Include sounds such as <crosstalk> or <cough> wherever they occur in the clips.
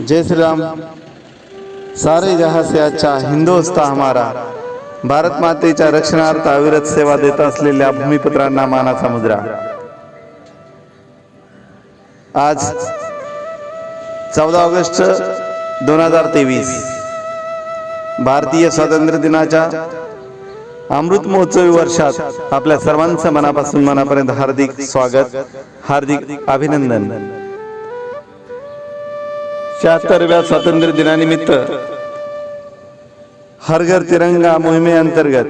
जय श्री राम सारे जहां से अच्छा हिंदुस्ता हमारा भारत मातेच्या रक्षणार्थ अविरत सेवा देत असलेल्या भूमिपुत्रांना मानाचा मुद्रा. आज चौदा ऑगस्ट दोन हजार तेवीस भारतीय स्वातंत्र्य दिनाच्या अमृत महोत्सवी वर्षात आपल्या सर्वांचं मनापासून मनापर्यंत हार्दिक स्वागत हार्दिक अभिनंदन. शहात्तरव्या स्वातंत्र्य दिनानिमित्त हरघर तिरंगा मोहिमेअंतर्गत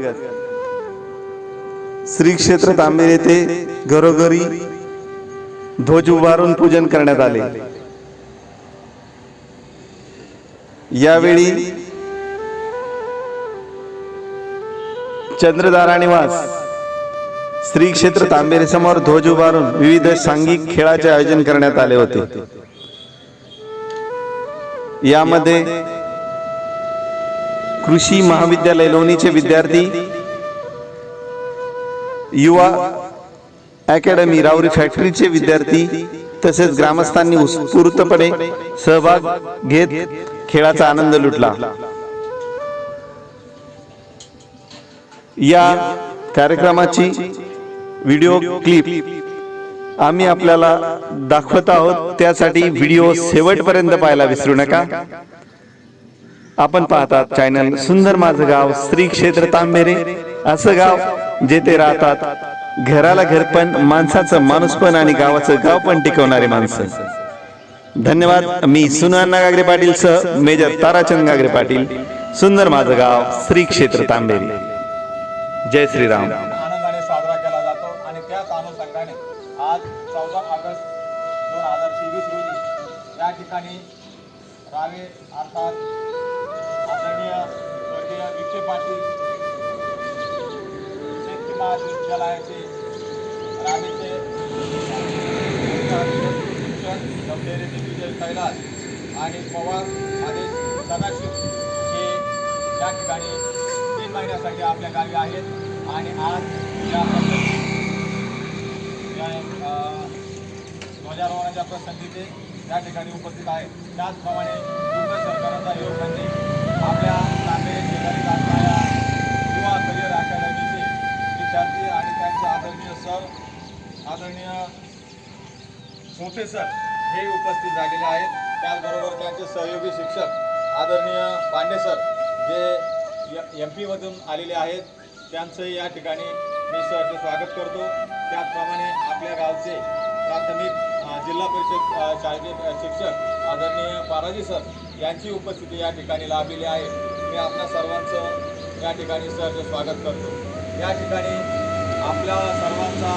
श्री क्षेत्र तांबेर येथे घरोघरी ध्वज उभारून पूजन करण्यात आले. यावेळी चंद्रदारा निवास श्री क्षेत्र तांबेरे समोर ध्वज उभारून विविध सांघिक खेळाचे आयोजन करण्यात आले होते. यामध्ये कृषी महाविद्यालय लोणीचे विद्यार्थी युवा अकॅडमी राऊरी फॅक्टरीचे विद्यार्थी तसेच ग्रामस्थांनी उत्स्फूर्तपणे सहभाग घेत खेळाचा आनंद लुटला. या कार्यक्रमाची व्हिडिओ क्लिप आम्ही आपल्याला दाखवत आहोत त्यासाठी व्हिडिओ शेवटपर्यंत पाहायला विसरू नका. आपण पाहतात चॅनल सुंदर माझं गाव श्री क्षेत्र तांबेरे. असं गाव जेथे राहतात घराला घर पण माणसाचं माणूस पण आणि गावाचं गाव पण टिकवणारे माणसं. धन्यवाद. मी सुनाना गागरे पाटील सह मेजर ताराचंद गागरे पाटील. सुंदर माझं गाव श्री क्षेत्र तांबेरी. जय श्रीराम. आनंदाने साजरा केला जातो आणि त्याच अनुषंगाने चौदा ऑगस्ट दोन हजार तेवीस रोजी या ठिकाणी रावे अर्थात आदरणीय स्वर्गीय विखे पाटील शेतकी महाविद्यालयाचे रावेचे शिक्षक विजय कैलास आणि पवार आणि सदाशिव हे या ठिकाणी तीन महिन्यासाठी आपल्या गावी आहेत. आणि आज या प्रसंगी ध्वजारोहणाच्या प्रसंगी ते त्या ठिकाणी उपस्थित आहेत. त्याचप्रमाणे केंद्र सरकारचा योगदाने आपल्या तांबे शेजारी असणाऱ्या युवा करिअर अकॅडमीचे विद्यार्थी आणि त्यांचे आदरणीय सर आदरणीय मोठे सर हे उपस्थित झालेले आहेत. त्याचबरोबर त्यांचे सहयोगी शिक्षक आदरणीय पांडे सर जे एम पीमधून आलेले आहेत त्यांचंही या ठिकाणी मी सरचे स्वागत करतो. त्याचप्रमाणे आपल्या गावचे प्राथमिक जिल्हा परिषद शाळेचे शिक्षक आदरणीय पाराजी सर यांची उपस्थिती या ठिकाणी लाभलेली आहे. मी आपल्या सर्वांचं या ठिकाणी सरचे स्वागत करतो. या ठिकाणी आपल्या सर्वांचा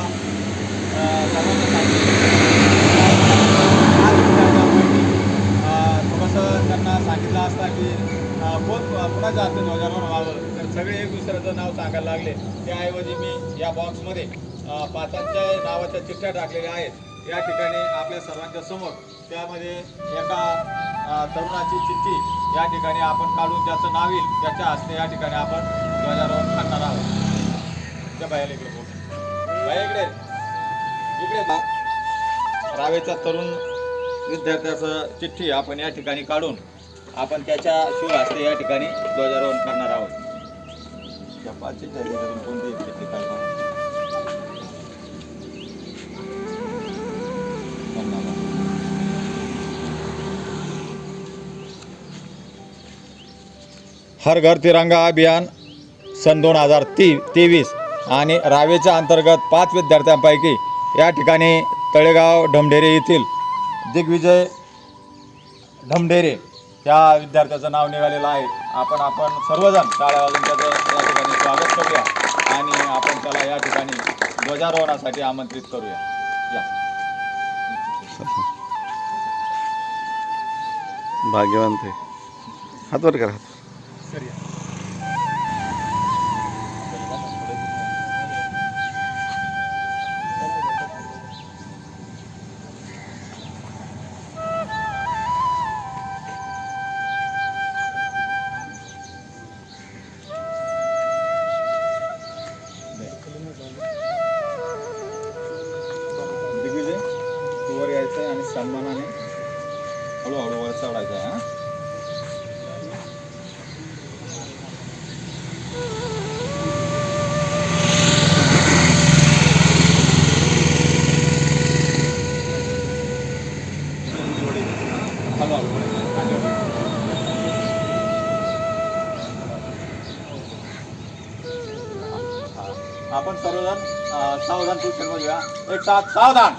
अ, थोडंसं त्यांना सांगितलं असता की कोण कोणाच्या हस्ते ध्वजारोहण व्हावं सगळे एक दुसऱ्याचं नाव सांगायला लागले. त्याऐवजी मी या बॉक्समध्ये पाचांच्या नावाच्या चिठ्ठ्या टाकलेल्या आहेत. या ठिकाणी आपल्या सर्वांच्या समोर. त्यामध्ये एका तरुणाची चिठ्ठी या ठिकाणी आपण काढून ज्याचं नाव येईल त्याच्या हस्ते या ठिकाणी आपण ध्वजारोहण करणार आहोत. त्या बायाला इकडे इकडे. इकडे बा. रावेचा तरुण विद्यार्थ्याचं चिठ्ठी आपण या ठिकाणी काढून आपण त्याच्या शिव हस्ते या ठिकाणी ध्वजारोहण करणार आहोत. त्या पाच चिठ्ठ्या दिल्यातून कोणती काढणार हर घर तिरंगा अभियान सन दोन हजार ती तेवीस आणि रावेच्या अंतर्गत पाच विद्यार्थ्यांपैकी या ठिकाणी तळेगाव ढमढेरे येथील दिग्विजय ढमढेरे या विद्यार्थ्याचं नाव निघालेलं आहे. आपण आपण सर्वजण शाळा वाजून त्याचं ठिकाणी स्वागत करूया आणि आपण त्याला या ठिकाणी ध्वजारोहणासाठी आमंत्रित करूया. या. भाग्यवंत आहे. हात वर करा हात सर या. चढायचं आहे हा आपण सर्वजण सावधान पोझिशनमध्ये एक साथ सावधान.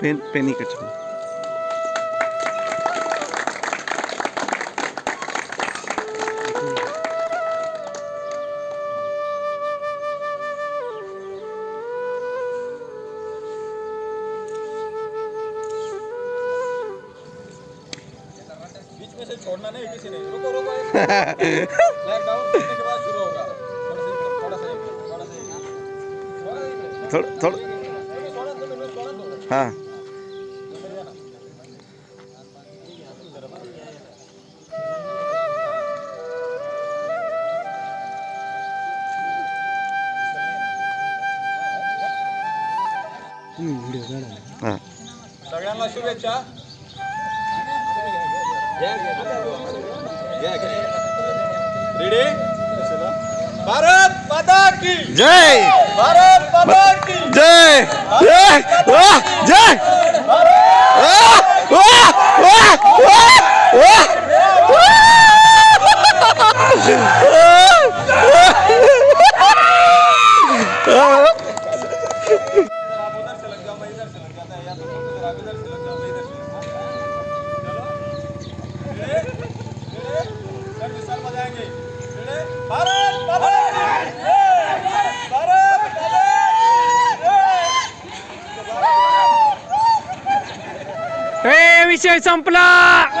पेन पेन इकडचं बीच में से छोड़ना नहीं किसी ने रुको रुको फ्लैग डाउन करने के बाद <laughs> शुरू होगा थोड़ा सा थोड़ा सा थोड़ा. थोड़ा. हां हां सगळ्यांना शुभेच्छा रेडी भारत माता की जय भारत माता की जय जय वाह जय वाह वाह वाह वाह वाह विषय संपला.